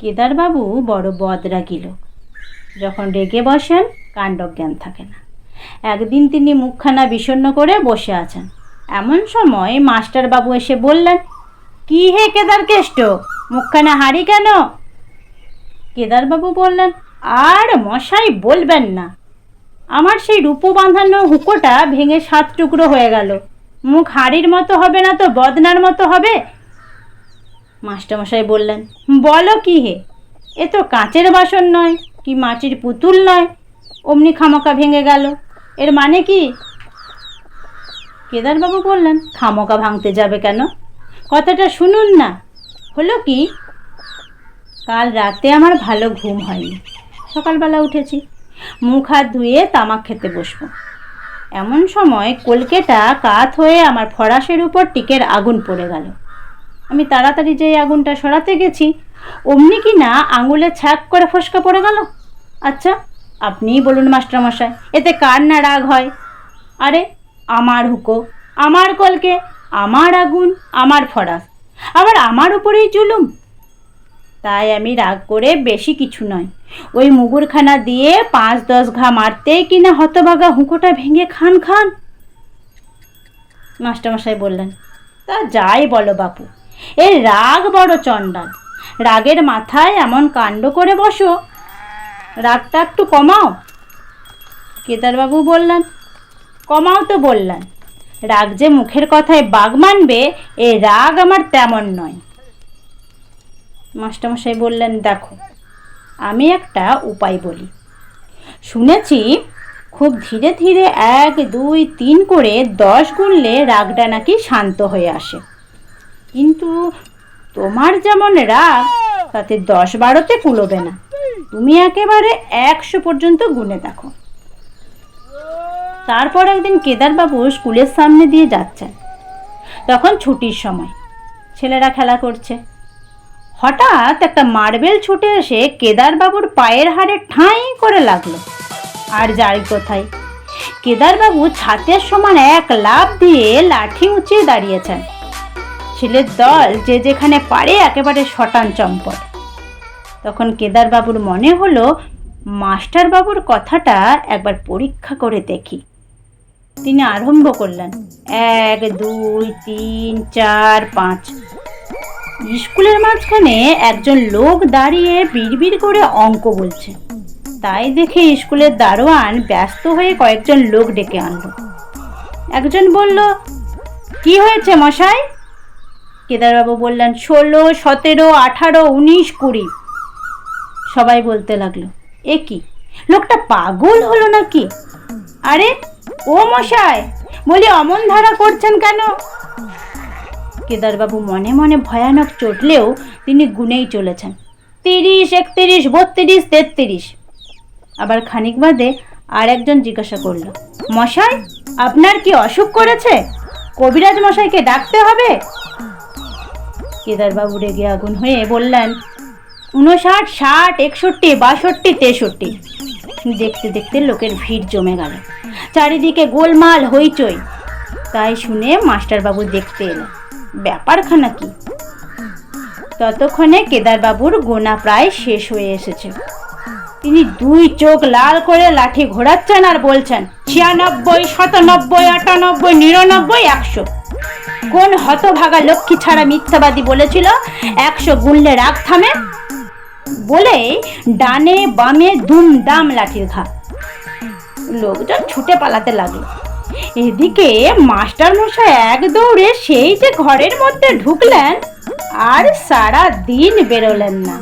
কেদারবাবু বড় বদরাগিল যখন রেগে বসেন, কাণ্ডজ্ঞান থাকে না। একদিন তিনি মুখখানা বিষণ্ণ করে বসে আছেন। এমন সময় মাস্টারবাবু এসে বললেন, কি হে কেদার কেষ্ট মুখখানা হারি কেন? কেদারবাবু বললেন, আর মশাই বলবেন না। আমার সেই রূপো বাঁধানো হুকোটা ভেঙে সাত টুকরো হয়ে গেল। মুখ হাড়ির মতো হবে না তো বদনার মতো হবে? মাস্টারমশাই বললেন, বলো কি হে? এ তো কাঁচের বাসন নয়, কি মাটির পুতুল নয়। অমনি খামোকা ভেঙে গেল। এর মানে কি? কেদারবাবু বললেন, খামোকা ভাঙতে যাবে কেন? কথাটা শুনুন না। হলো কি, কাল রাতে আমার ভালো ঘুম হয়নি। সকালবেলা উঠেছি। মুখ হাত ধুয়ে তামাক খেতে বসবো। এমন সময় কলকেটা কাত হয়ে আমার ফরাসের উপর টিকের আগুন পড়ে গেল। আমি তাড়াতাড়ি যেই আগুনটা সরাতে গেছি, অমনি কি না আঙুলে ছ্যাক করে ফসকা পড়ে গেল? আচ্ছা আপনিই বলুন মাস্টারমশাই, এতে কার না রাগ হয়? আরে, আমার হুকো, আমার কলকে, আমার আগুন, আমার ফরাস, আবার আমার উপরেই জুলুম। তাই আমি রাগ করে বেশি কিছু নয়। ওই মুগুরখানা দিয়ে পাঁচ দশ ঘা মারতেই কিনা হতভাগা হুঁকোটা ভেঙে খান খান? মাস্টারমশাই বললেন, তা যাই বলো বাপু এই রাগ বড় চণ্ডাল। রাগের মাথায় এমন কাণ্ড করে বসো। রাগটা একটু কমাও। কেদারবাবু বললেন, কমাও তো বললেন। রাগ যে মুখের কথায় বাঘ মানবে, এ রাগ আমার তেমন নয়। মাস্টারমশাই বললেন, দেখো, আমি একটা উপায় বলি। শুনেছি, খুব ধীরে ধীরে এক, দুই, তিন করে দশ গুনলে রাগটা নাকি শান্ত হয়ে আসে। কিন্তু তোমার যেমন রাগ, তাতে দশ বারোতে কুলোবে না। তুমি একেবারে একশো পর্যন্ত গুনে দেখো। তারপর একদিন কেদারবাবু স্কুলের সামনে দিয়ে যাচ্ছেন। তখন ছুটির সময়, ছেলেরা খেলা করছে। হঠাৎ একটা মার্বেল ছুটে এসে কেদারবাবুর পায়ের হাড়ে ঠাঁই করে লাগল। আর যাই কোথায়, কেদারবাবু ছাতের সমান এক লাফ দিয়ে লাঠি উঁচিয়ে দাঁড়িয়েছেন। ছেলের দল যে যেখানে পারে একেবারে শটান চম্পট। তখন কেদারবাবুর মনে হলো, মাস্টারবাবুর কথাটা একবার পরীক্ষা করে দেখি। তিনি আরম্ভ করলেন, এক, দুই, তিন, চার, পাঁচ। স্কুলের মাঝখানে একজন লোক দাঁড়িয়ে বিড়বিড় করে অঙ্ক বলছে। তাই দেখে স্কুলের দারোয়ান ব্যস্ত হয়ে কয়েকজন লোক ডেকে আনলো। একজন বলল, কি হয়েছে মশাই? কেদারবাবু বললেন, ষোলো, সতেরো, আঠারো, উনিশ, কুড়ি। সবাই বলতে লাগল, এ কি? লোকটা পাগল হলো নাকি? আরে, ও মশাই, বলি অমন ধারা করছেন কেন? কেদারবাবু মনে মনে ভয়ানক চটলেও তিনি গুনেই চলেছেন। তিরিশ, একত্রিশ, বত্রিশ, তেত্রিশ। আবার খানিক বাদে আর একজন জিজ্ঞাসা করল, মশাই, আপনার কি অসুখ করেছে? কবিরাজ মশাইকে ডাকতে হবে? কেদারবাবু রেগে আগুন হয়ে বললেন, উনষাট, ষাট, একষট্টি, বাষট্টি, তেষট্টি। দেখতে দেখতে লোকের ভিড় জমে গেল। চারিদিকে গোলমাল, হইচই। তাই শুনে মাস্টারবাবু দেখতে এলো ব্যাপারখানা কি? ততক্ষণে কেদারবাবুর গোনা প্রায় শেষ হয়ে এসেছে। তিনি দুই চোখ লাল করে লাঠি ঘোরাচ্ছেন আর বলছেন, ছিয়ানব্বই শতানব্বই আটানব্বই, নিরানব্বই, একশো। কোন হতভাগা লক্ষ্মী ছাড়া মিথ্যাবাদী বলেছিল? একশো গুনলে রাগ থামে। বলে ডানে বামে দুমদাম লাঠির ঘা। লোকজন ছুটে পালাতে লাগল। এদিকে মাস্টার মশাই এক দৌড়ে সেই যে ঘরের মধ্যে ঢুকলেন, আর সারা দিন বেরোলেন না।